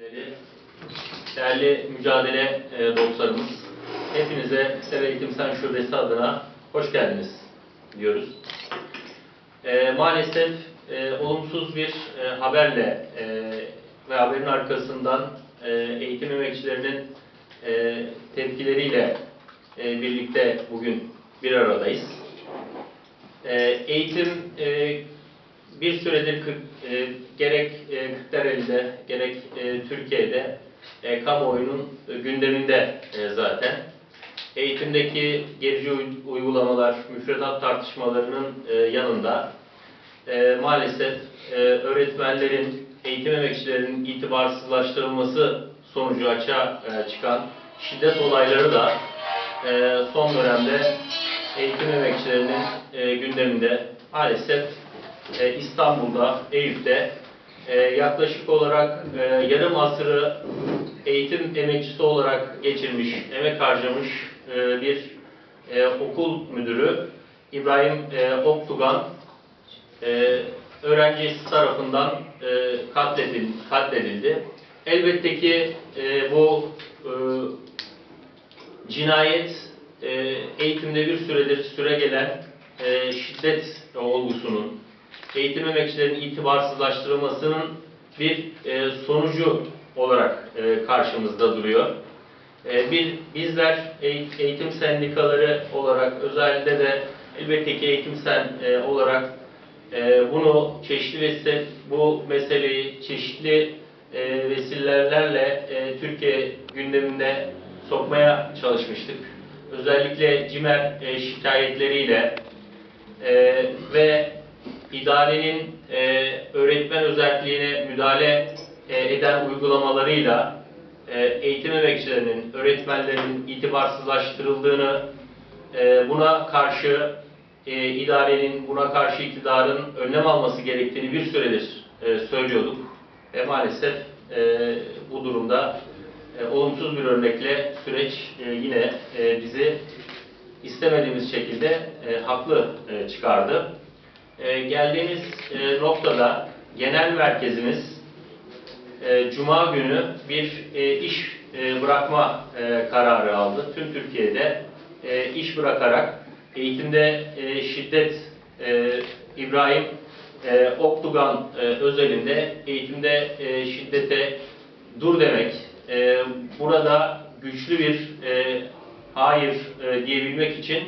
emekçileri, değerli mücadele e, dostlarımız, hepinize Seve Eğitim Sen Şubesi adına hoş geldiniz diyoruz. E, maalesef e, olumsuz bir e, haberle e, ve haberin arkasından e, eğitim emekçilerinin e, tepkileriyle e, birlikte bugün bir aradayız. E, eğitim e, bir süredir Kırk- e, gerek e, Kırklareli'de gerek e, Türkiye'de e, kamuoyunun gündeminde e, zaten. Eğitimdeki gerici uy- uygulamalar, müfredat tartışmalarının e, yanında e, maalesef e, öğretmenlerin, eğitim emekçilerinin itibarsızlaştırılması sonucu açığa e, çıkan şiddet olayları da e, son dönemde eğitim emekçilerinin e, gündeminde maalesef e, İstanbul'da, Eyüp'te e, yaklaşık olarak e, yarım asırı eğitim emekçisi olarak geçirmiş, emek harcamış e, bir e, okul müdürü İbrahim e, Oktugan e, öğrencisi tarafından e, katledil- katledildi. Elbette ki e, bu e, cinayet e, eğitimde bir süredir süre gelen e, şiddet olgusunun, eğitim emekçilerinin itibarsızlaştırılmasının bir e, sonucu olarak e, karşımızda duruyor. E, bir bizler eğ- eğitim sendikaları olarak özellikle de elbette ki eğitim sen e, olarak e, bunu çeşitli vesile, bu meseleyi çeşitli e, vesilelerle e, Türkiye gündemine sokmaya çalışmıştık. Özellikle CİMER e, şikayetleriyle e, ve idarenin e, öğretmen özelliğine müdahale e, eden uygulamalarıyla e, eğitim emekçilerinin, öğretmenlerin itibarsızlaştırıldığını, e, buna karşı e, idarenin, buna karşı iktidarın önlem alması gerektiğini bir süredir e, söylüyorduk. Ve maalesef e, bu durumda e, olumsuz bir örnekle süreç e, yine e, bizi istemediğimiz şekilde e, haklı e, çıkardı. E, geldiğimiz e, noktada genel merkezimiz e, Cuma günü bir e, iş bırakma kararı aldı. Tüm Türkiye'de iş bırakarak eğitimde şiddet İbrahim e, Oktugan özelinde eğitimde şiddete dur demek, burada güçlü bir hayır diyebilmek için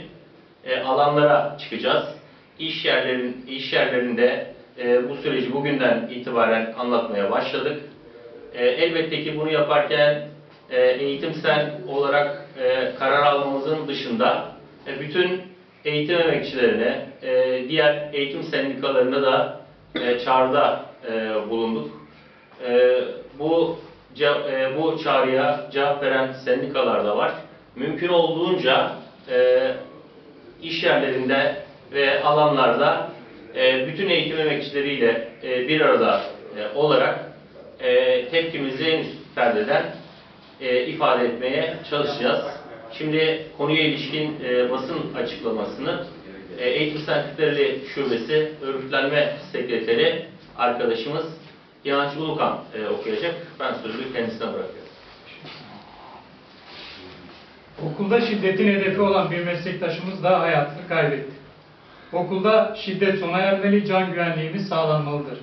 alanlara çıkacağız. İş yerlerin iş yerlerinde e, bu süreci bugünden itibaren anlatmaya başladık. E, elbette ki bunu yaparken e, eğitimsel olarak e, karar almamızın dışında e, bütün eğitim emekçilerine, e, diğer eğitim sendikalarına da e, çağrıda e, bulunduk. E, bu e, bu çağrıya cevap veren sendikalar da var. Mümkün olduğunca e, iş yerlerinde ve alanlarda e, bütün eğitim emekçileriyle e, bir arada e, olarak tepkimizi en üst perdeden ifade etmeye çalışacağız. Şimdi konuya ilişkin basın açıklamasını Eğitim Sentikleri Şubesi Örgütlenme Sekreteri arkadaşımız İnanç Ulukan okuyacak. Ben sözü kendisine bırakıyorum. Okulda şiddetin hedefi olan bir meslektaşımız da hayatını kaybetti. Okulda şiddet sona ermeli, can güvenliğimiz sağlanmalıdır.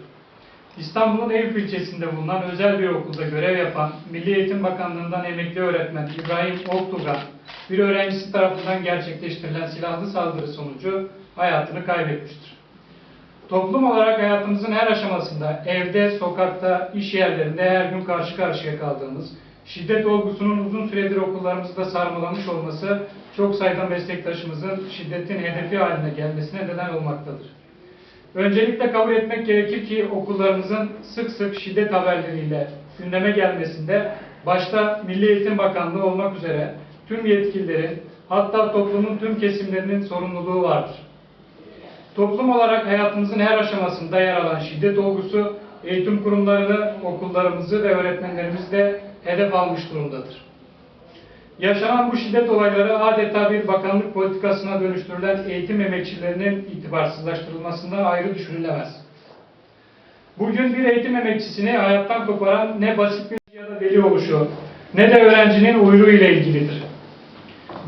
İstanbul'un Eyüp ilçesinde bulunan özel bir okulda görev yapan Milli Eğitim Bakanlığı'ndan emekli öğretmen İbrahim Oktugan, bir öğrencisi tarafından gerçekleştirilen silahlı saldırı sonucu hayatını kaybetmiştir. Toplum olarak hayatımızın her aşamasında, evde, sokakta, iş yerlerinde her gün karşı karşıya kaldığımız, şiddet olgusunun uzun süredir okullarımızda sarmalamış olması çok sayıda meslektaşımızın şiddetin hedefi haline gelmesine neden olmaktadır. Öncelikle kabul etmek gerekir ki okullarımızın sık sık şiddet haberleriyle gündeme gelmesinde başta Milli Eğitim Bakanlığı olmak üzere tüm yetkililerin hatta toplumun tüm kesimlerinin sorumluluğu vardır. Toplum olarak hayatımızın her aşamasında yer alan şiddet olgusu eğitim kurumlarını, okullarımızı ve öğretmenlerimizi de hedef almış durumdadır. Yaşanan bu şiddet olayları adeta bir bakanlık politikasına dönüştürülen eğitim emekçilerinin itibarsızlaştırılmasından ayrı düşünülemez. Bugün bir eğitim emekçisini hayattan koparan ne basit bir ya veli oluşu ne de öğrencinin uyruğu ile ilgilidir.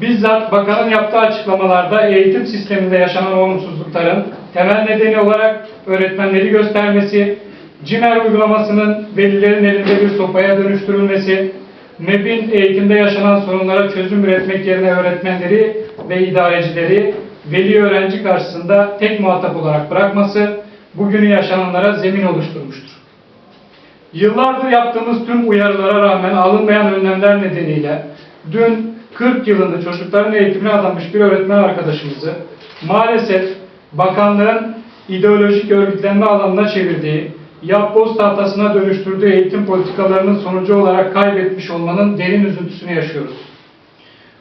Bizzat bakanın yaptığı açıklamalarda eğitim sisteminde yaşanan olumsuzlukların temel nedeni olarak öğretmenleri göstermesi, CİMER uygulamasının velilerin elinde bir sopaya dönüştürülmesi, MEB'in eğitimde yaşanan sorunlara çözüm üretmek yerine öğretmenleri ve idarecileri veli öğrenci karşısında tek muhatap olarak bırakması bugünü yaşananlara zemin oluşturmuştur. Yıllardır yaptığımız tüm uyarılara rağmen alınmayan önlemler nedeniyle dün 40 yılında çocukların eğitimine adanmış bir öğretmen arkadaşımızı maalesef bakanlığın ideolojik örgütlenme alanına çevirdiği, yapboz tahtasına dönüştürdüğü eğitim politikalarının sonucu olarak kaybetmiş olmanın derin üzüntüsünü yaşıyoruz.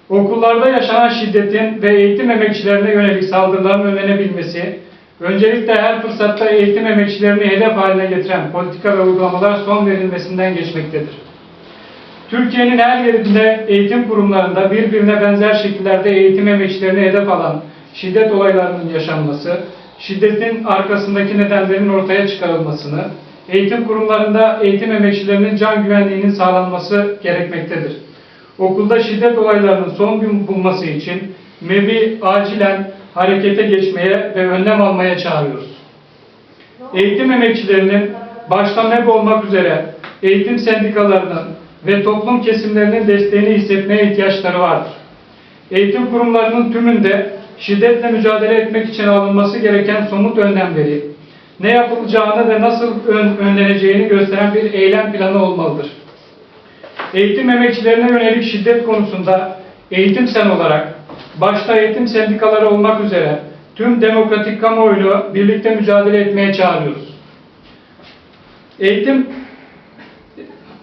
Okullarda yaşanan şiddetin ve eğitim emekçilerine yönelik saldırıların önlenebilmesi, öncelikle her fırsatta eğitim emekçilerini hedef haline getiren politika ve uygulamalar son verilmesinden geçmektedir. Türkiye'nin her yerinde eğitim kurumlarında birbirine benzer şekillerde eğitim emekçilerini hedef alan şiddet olaylarının yaşanması, şiddetin arkasındaki nedenlerin ortaya çıkarılmasını, eğitim kurumlarında eğitim emekçilerinin can güvenliğinin sağlanması gerekmektedir. Okulda şiddet olaylarının son gün bulması için MEB'i acilen harekete geçmeye ve önlem almaya çağırıyoruz. Eğitim emekçilerinin başta MEB olmak üzere eğitim sendikalarının ve toplum kesimlerinin desteğini hissetmeye ihtiyaçları vardır. Eğitim kurumlarının tümünde şiddetle mücadele etmek için alınması gereken somut önlemleri, ne yapılacağını ve nasıl ön- önleneceğini gösteren bir eylem planı olmalıdır. Eğitim emekçilerine yönelik şiddet konusunda eğitim sen olarak, başta eğitim sendikaları olmak üzere tüm demokratik kamuoyunu birlikte mücadele etmeye çağırıyoruz. Eğitim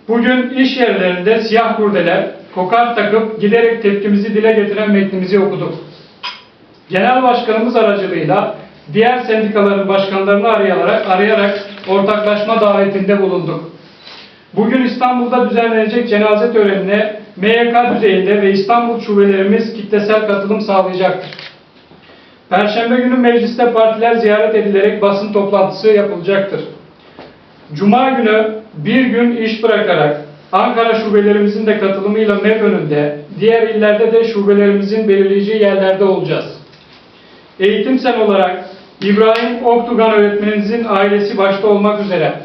Bugün iş yerlerinde siyah kurdeler, kokart takıp giderek tepkimizi dile getiren metnimizi okuduk. Genel başkanımız aracılığıyla diğer sendikaların başkanlarını arayarak, arayarak ortaklaşma davetinde bulunduk. Bugün İstanbul'da düzenlenecek cenaze törenine MYK düzeyinde ve İstanbul şubelerimiz kitlesel katılım sağlayacaktır. Perşembe günü mecliste partiler ziyaret edilerek basın toplantısı yapılacaktır. Cuma günü bir gün iş bırakarak Ankara şubelerimizin de katılımıyla MEP önünde, diğer illerde de şubelerimizin belirleyeceği yerlerde olacağız. Eğitim sen olarak İbrahim Oktugan öğretmenimizin ailesi başta olmak üzere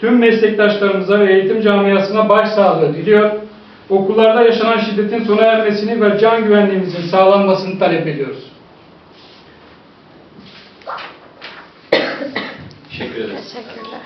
tüm meslektaşlarımıza ve eğitim camiasına başsağlığı diliyor. Okullarda yaşanan şiddetin sona ermesini ve can güvenliğimizin sağlanmasını talep ediyoruz. Teşekkür ederiz. Teşekkürler.